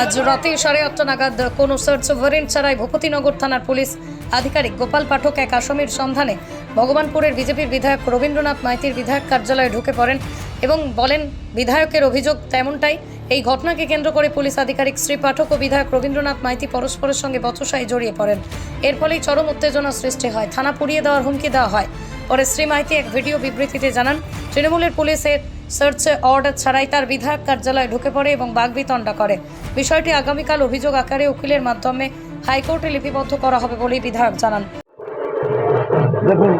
আজ রাতে সাড়ে আটটা নাগাদ কোন সার্চ ওয়ারেন্ট ছাড়াই ভূপতিনগর থানার পুলিশ আধিকারিক গোপাল পাঠক এক আসামির সন্ধানে ভগবানপুরের বিজেপির বিধায়ক রবীন্দ্রনাথ মাইতির বিধায়ক কার্যালয়ে ঢুকে পড়েন। এবং বলেন, বিধায়কের অভিযোগ তেমনটাই। এই ঘটনাকে কেন্দ্র করে পুলিশ আধিকারিক শ্রী পাঠক ও বিধায়ক রবীন্দ্রনাথ মাইতি পরস্পরের সঙ্গে বচসায় জড়িয়ে পড়েন। এর ফলেই চরম উত্তেজনা সৃষ্টি হয়। থানা পুড়িয়ে দেওয়ার হুমকি দেওয়া হয়। পরে শ্রী মাইতি এক ভিডিও বিবৃতিতে জানান, তৃণমূলের পুলিশের সার্চে অর্ডার ছাড়াই তার বিধায়ক কার্যালয়ে ঢুকে পড়ে এবং বাগবিতণ্ডা করে। বিষয়টি আগামীকাল অভিযোগ আকারে উকিলের মাধ্যমে হাইকোর্টে লিপিবদ্ধ করা হবে বলেই বিধায়ক জানান। দেখুন,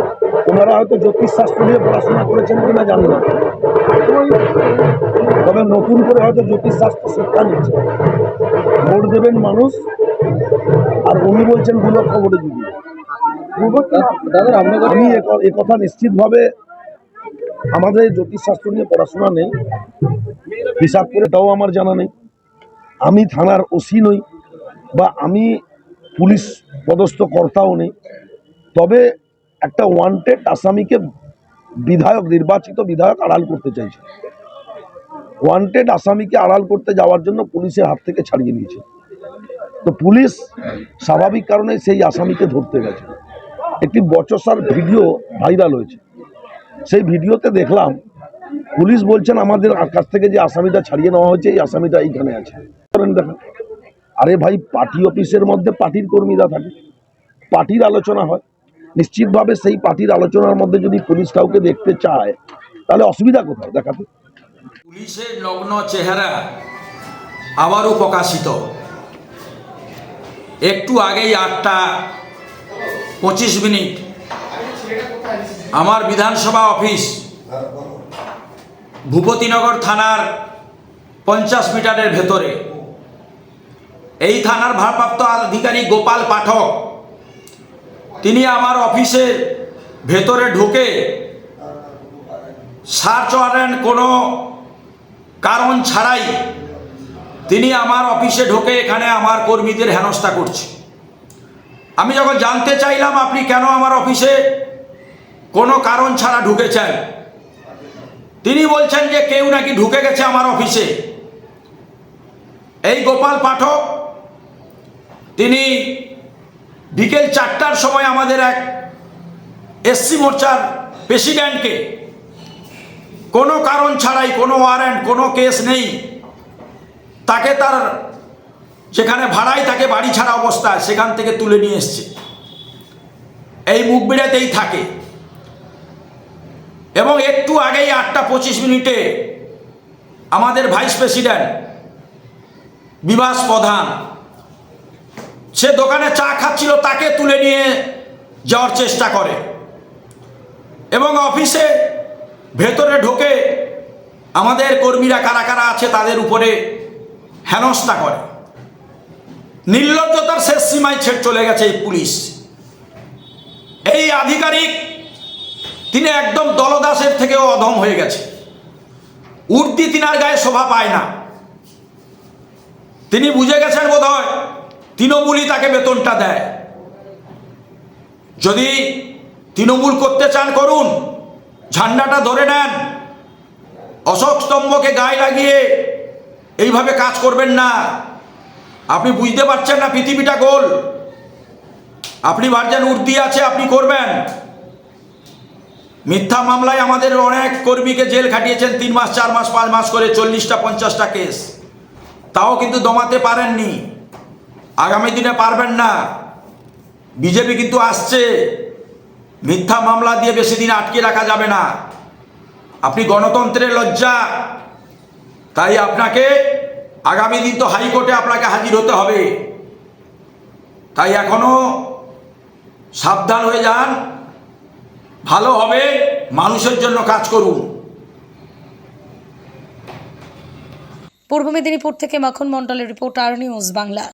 ওনারা হয়তো জ্যোতিষশাস্ত্র নিয়ে পড়াশোনা করেছেন কিনা জানি না। তবে নতুন করে হয়তো জ্যোতিষশাস্ত্র শিক্ষা নিচ্ছে। ভোট দেবেন মানুষ, আর উনি বলছেন দু লক্ষ ভোটে দিবি আমি এ ক- এ কথা নিশ্চিতভাবে আমাদের জ্যোতিষশাস্ত্র নিয়ে পড়াশোনা নেই। হিসাব করে তাও আমার জানা নেই। আমি থানার ওসি নই বা আমি পুলিশ পদস্থ কর্তাও নেই। তবে একটা ওয়ান্টেড আসামিকে বিধায়ক, নির্বাচিত বিধায়ক আড়াল করতে চাইছে। ওয়ান্টেড আসামিকে আড়াল করতে যাওয়ার জন্য পুলিশের হাত থেকে ছাড়িয়ে নিয়েছে। তো পুলিশ স্বাভাবিক কারণে সেই আসামিকে ধরতে গেছে। একটি বচসার ভিডিও ভাইরাল হয়েছে। সেই ভিডিওতে দেখলাম, পুলিশ বলছেন, আমাদের কাছ থেকে যে আসামিটা ছাড়িয়ে নেওয়া হয়েছে, এই আসামিটা এইখানে আছে। করেন দেখেন, আরে ভাই, পার্টি অফিসের মধ্যে পার্টির কর্মীরা থাকে। পার্টির আলোচনা হয়। নিশ্চিতভাবে সেই পার্টির আলোচনার মধ্যে যদি পুলিশ কাউকে দেখতে চায়, তাহলে অসুবিধা কোথায়? দেখাতে। পুলিশের নগ্ন চেহারা আবারও প্রকাশিত। একটু আগেই আটটা পঁচিশ মিনিট। আমার বিধানসভা অফিস ভূপতিনগর থানার পঞ্চাশ মিটারের ভেতরে। এই থানার ভারপ্রাপ্ত আধিকারিক গোপাল পাঠক তিনি আমার অফিসে ভেতরে ঢুকে সার্চ ওয়ারেন্ট কোনো কারণ ছাড়াই তিনি আমার অফিসে ঢোকে এখানে আমার কর্মীদের হেনস্থা করছে। আমি যখন জানতে চাইলাম আপনি কেন আমার অফিসে কোনো কারণ ছাড়া ঢুকেছেন, তিনি বলছেন যে কেউ নাকি ঢুকে গেছে আমার অফিসে। এই গোপাল পাঠক, তিনি বিকেল চারটার সময় আমাদের এক এসসি মোর্চার প্রেসিডেন্টকে কোনো কারণ ছাড়াই, কোনো ওয়ারেন্ট কোনো কেস নেই, তাকে তার যেখানে ভাড়াই তাকে বাড়ি ছাড়া অবস্থায় সেখান থেকে তুলে নিয়ে এসছে। এই মুখবিড়াতেই থাকে। এবং একটু আগেই আটটা পঁচিশ মিনিটে আমাদের ভাইস প্রেসিডেন্ট বিভাস প্রধান সে দোকানে চা খাচ্ছিল, তাকে তুলে নিয়ে যাওয়ার চেষ্টা করে। এবং অফিসে ভেতরে ঢোকে আমাদের কর্মীরা কারা কারা আছে তাদের উপরে হেনস্থা করে। নির্লজ্জতার শেষ সীমায় ছেড়ে চলে গেছে এই পুলিশ। এই আধিকারিক তিনি একদম দলদাসের থেকেও অধম হয়ে গেছে। উর্তি তিনার গায়ে শোভা পায় না। তিনি বুঝে গেছেন বোধ হয় তৃণমূলই তাকে বেতনটা দেয়। যদি তৃণমূল করতে চান, করুন। ঝান্ডাটা ধরে নেন। অশোক স্তম্ভকে গায়ে লাগিয়ে এইভাবে কাজ করবেন না। আপনি বুঝতে পারছেন না পৃথিবীটা গোল। আপনি ভাবছেন উর্দি আছে, আপনি করবেন। মিথ্যা মামলায় আমাদের অনেক কর্মীকে জেল খাটিয়েছেন তিন মাস, চার মাস, পাঁচ মাস করে চল্লিশটা, পঞ্চাশটা কেস। তাও কিন্তু দমাতে পারেননি। আগামী দিনে পারবেন না। বিজেপি কিন্তু আসছে। মিথ্যা মামলা দিয়ে বেশি দিন আটকে রাখা যাবে না। আপনি গণতন্ত্রের লজ্জা। তাই আপনাকে আগামী দিন তো হাইকোর্টে আপনাকে হাজির হতে হবে। তাই এখনও সাবধান হয়ে যান। ভালো হবে, মানুষের জন্য কাজ করুন। পূর্ব মেদিনীপুর থেকে মাখন মণ্ডলের রিপোর্ট আর নিউজ বাংলা।